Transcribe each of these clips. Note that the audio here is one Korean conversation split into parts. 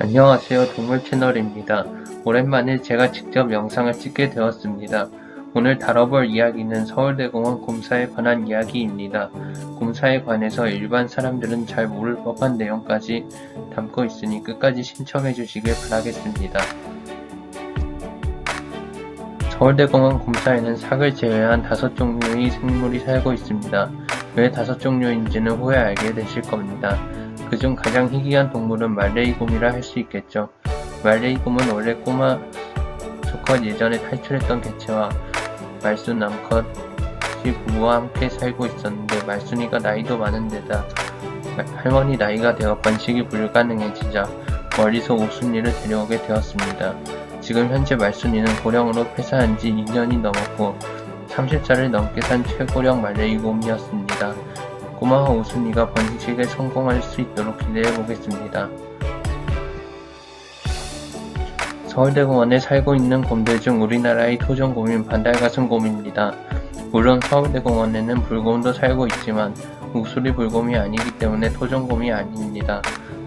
안녕하세요 동물 채널입니다. 오랜만에 제가 직접 영상을 찍게 되었습니다. 오늘 다뤄볼 이야기는 서울대공원 곰사에 관한 이야기입니다. 곰사에 관해서 일반 사람들은 잘 모를 법한 내용까지 담고 있으니 끝까지 신청해 주시길 바라겠습니다. 서울대공원 곰사에는 삭을 제외한 다섯 종류의 생물이 살고 있습니다. 왜 다섯 종류인지는 후에 알게 되실 겁니다. 그중 가장 희귀한 동물은 말레이곰이라 할 수 있겠죠. 말레이곰은 원래 꼬마 수컷 예전에 탈출했던 개체와 말순 암컷이 부부와 함께 살고 있었는데 말순이가 나이도 많은 데다 할머니 나이가 되어 번식이 불가능해지자 멀리서 오순이를 데려오게 되었습니다. 지금 현재 말순이는 고령으로 폐사한 지 2년이 넘었고 30살을 넘게 산 최고령 말레이곰이었습니다. 꼬마와 오순이가 번식에 성공할 수 있도록 기대해 보겠습니다. 서울대공원에 살고 있는 곰들 중 우리나라의 토종곰인 반달가슴곰입니다. 물론 서울대공원에는 불곰도 살고 있지만 옥수리 불곰이 아니기 때문에 토종곰이 아닙니다.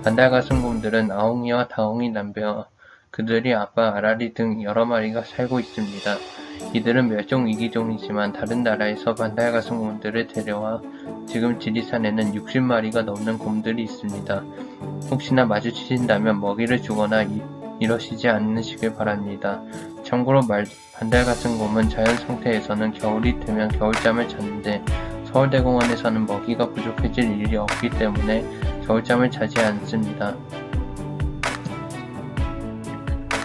반달가슴곰들은 아웅이와 다웅이 남배와 그들이 아빠 아라리 등 여러 마리가 살고 있습니다. 이들은 멸종 위기종이지만 다른 나라에서 반달가슴 곰들을 데려와 지금 지리산에는 60마리가 넘는 곰들이 있습니다. 혹시나 마주치신다면 먹이를 주거나 이, 이러시지 않으시길 바랍니다. 참고로 말, 반달가슴 곰은 자연 상태에서는 겨울이 되면 겨울잠을 자는데 서울대공원에서는 먹이가 부족해질 일이 없기 때문에 겨울잠을 자지 않습니다.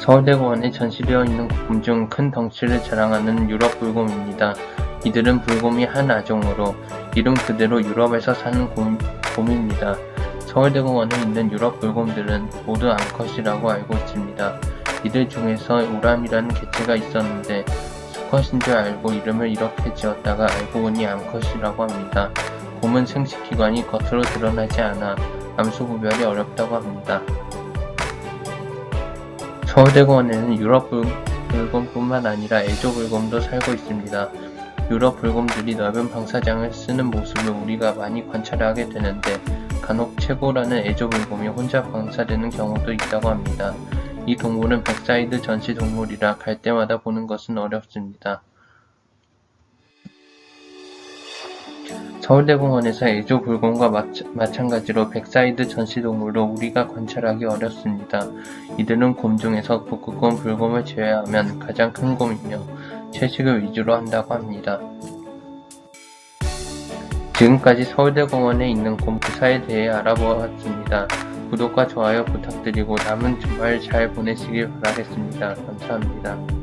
서울대공원에 전시되어 있는 곰 중 큰 덩치를 자랑하는 유럽 불곰입니다. 이들은 불곰이 한 아종으로 이름 그대로 유럽에서 사는 곰, 곰입니다. 서울대공원에 있는 유럽 불곰들은 모두 암컷이라고 알고 있습니다. 이들 중에서 우람이라는 개체가 있었는데 수컷인 줄 알고 이름을 이렇게 지었다가 알고 보니 암컷이라고 합니다. 곰은 생식기관이 겉으로 드러나지 않아 암수 구별이 어렵다고 합니다. 서울대공원에는 유럽 불- 불곰뿐만 아니라 애조 불곰도 살고 있습니다. 유럽 불곰들이 넓은 방사장을 쓰는 모습을 우리가 많이 관찰하게 되는데 간혹 최고라는 애조 불곰이 혼자 방사되는 경우도 있다고 합니다. 이 동물은 백사이드 전시 동물이라 갈 때마다 보는 것은 어렵습니다. 서울대공원에서 애조 불곰과 마차- 마찬가지로 백사이드 전시동물로 우리가 관찰하기 어렵습니다. 이들은 곰 중에서 북극곰, 불곰을 제외하면 가장 큰 곰이며 채식을 위주로 한다고 합니다. 지금까지 서울대공원에 있는 곰 부사에 대해 알아보았습니다. 구독과 좋아요 부탁드리고 남은 주말 잘 보내시길 바라겠습니다. 감사합니다.